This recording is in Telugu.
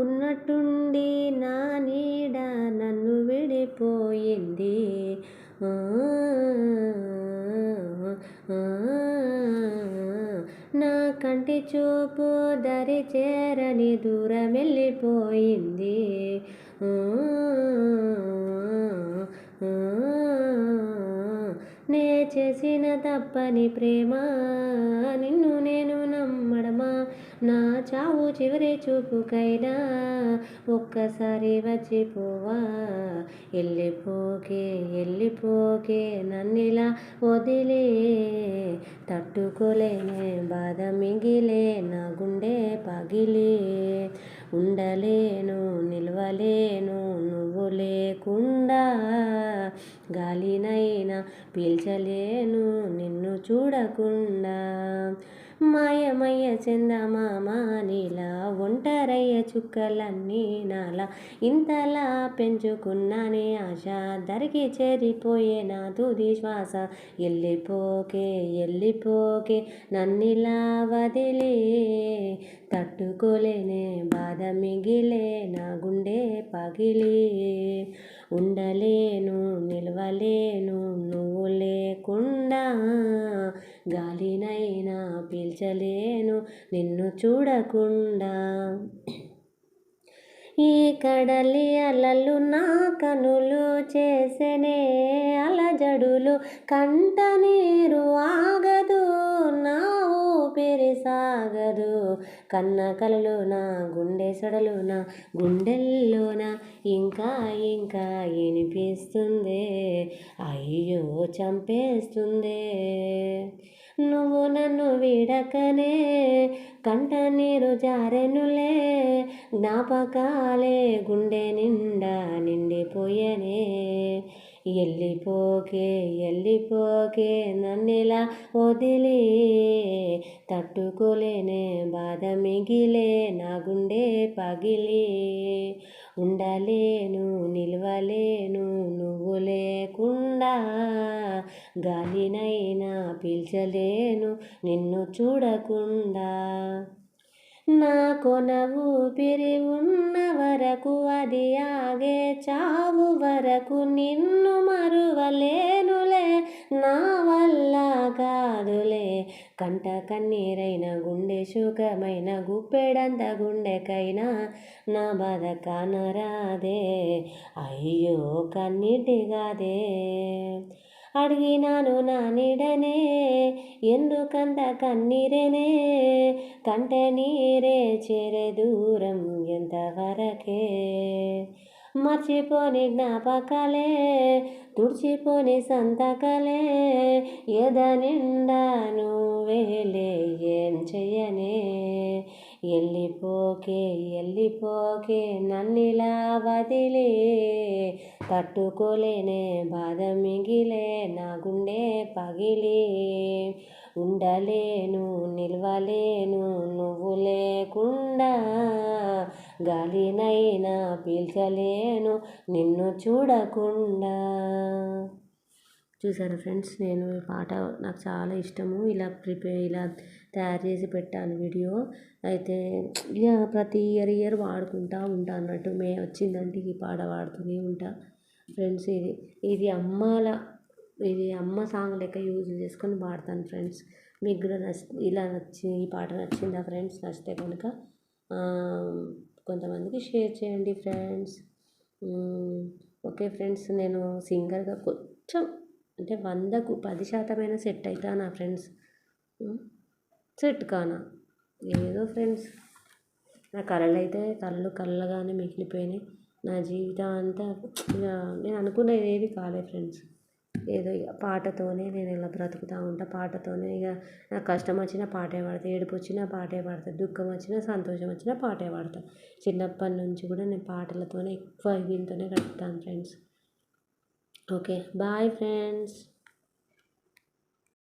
ఉన్నట్టుండి నా నీడ నన్ను విడిపోయింది. నా కంటి చూపు దరి చేరని దూరం వెళ్ళిపోయింది. నే చేసిన తప్పని ప్రేమ నిన్ను నేను నమ్మడమా? నా చావు చివరి చూపుకైనా ఒక్కసారి వచ్చిపోవా వెళ్ళిపోకే వెళ్ళిపోకే నన్నిలా వదిలే. తట్టుకోలేనే బాధ మిగిలే నా గుండె పగిలే. ఉండలేను నిలవలేను నువ్వు లేకుండా. గాలినైనా పీల్చలేను నిన్ను చూడకుండా. మాయమయ్య చందమామ నీలా ఒంటరయ్య చుక్కలన్నీ నాలా. ఇంతలా పెంచుకున్నానే ఆశ ధరికి చేరిపోయే నా తుది శ్వాస. వెళ్ళిపోకే ఎల్లిపోకే నన్నిలా వదిలే. తట్టుకోలేనే బాధ మిగిలే నా గుండె పగిలి. ఉండలేను నిలవలేను నువ్వు లేకుండా గాలినైనా పీల్చలేను నిన్ను చూడకుండా. ఈ కడలి అలలు నా కనులు చేసెనే అలజడులు కంట నీరు ఆగదు నా ఊపిరి సాగదు. కన్న కలలు నా గుండె సడలు నా గుండెల్లోన ఇంకా ఇంకా వినిపిస్తుంది అయ్యో చంపేస్తుంది. నువ్వు నన్ను విడకనే కంట నీరు జారెనులే జ్ఞాపకాలే గుండె నిండా నిండిపోయనే. ఎల్లిపోకే ఎల్లిపోకే నన్నిలా వదిలి. తట్టుకోలేనే బాధ మిగిలే నా గుండె పగిలి. ఉండలేను గాలినైనా పీల్చలేను నిన్ను చూడకుండా. నా కొన ఊపిరి ఉన్న వరకు అది ఆగే చావు వరకు నిన్ను మరువలేనులే నా వల్ల కాదులే. కంట కన్నీరైన గుండె సుఖమైన గుప్పెడంత గుండెకైనా నా బాధ కానరాదే. అయ్యో కన్నీటిగాదే అడిగినాను నా నీడనే ఎందుకంత కన్నీరేనే? కంటే నీరే చేరే దూరం ఎంతవరకే? మర్చిపోని జ్ఞాపకాలే తుడిచిపోని సంతకలే ఎద నిండా నువ్వేలే ఏం చెయ్యనే? వెళ్ళిపోకే ఎల్లిపోకే నన్నిలా వదిలే తట్టుకోలేనే బాధ మిగిలే నా గుండె పగిలి. ఉండలేను నిలవలేను నువ్వు లేకుండా గాలినైనా పీల్చలేను నిన్ను చూడకుండా. చూసారా ఫ్రెండ్స్? నేను ఈ పాట నాకు చాలా ఇష్టము. ఇలా ప్రిపేర్ ఇలా తయారు చేసి పెట్టాను వీడియో. అయితే ఇక ప్రతి ఇయర్ ఇయర్ వాడుకుంటా ఉంటా అన్నట్టు మే వచ్చిందంటే ఈ పాట పాడుతూనే ఉంటా. ఫ్రెండ్స్ ఇది ఇది అమ్మాల ఇది అమ్మ సాంగ్ లెక్క యూజ్ చేసుకొని పాడతాను ఫ్రెండ్స్. మీకు కూడా నచ్చి ఇలా నచ్చి ఈ పాట నచ్చిందా ఫ్రెండ్స్? నచ్చితే కనుక కొంతమందికి షేర్ చేయండి ఫ్రెండ్స్. ఓకే ఫ్రెండ్స్ నేను సింగర్గా కొంచెం అంటే వందకు పది శాతమైన సెట్ అవుతానా ఫ్రెండ్స్? సెట్ కానా? ఏదో ఫ్రెండ్స్ నా కళలు అయితే కళ్ళు కళ్ళగానే మిగిలిపోయినాయి. నా జీవితం అంతా ఇక నేను అనుకున్నది ఏది కాలే ఫ్రెండ్స్. ఏదో ఇక పాటతోనే నేను ఇలా బ్రతుకుతూ ఉంటా పాటతోనే ఇక నాకు కష్టం వచ్చినా పాటే పాడతా ఏడుపు వచ్చినా పాటే పాడతా దుఃఖం వచ్చినా సంతోషం వచ్చినా పాటే పాడతా. చిన్నప్పటి నుంచి కూడా నేను పాటలతోనే ఎక్కువ దీంతోనే గడుపుతాను ఫ్రెండ్స్. Okay bye friends.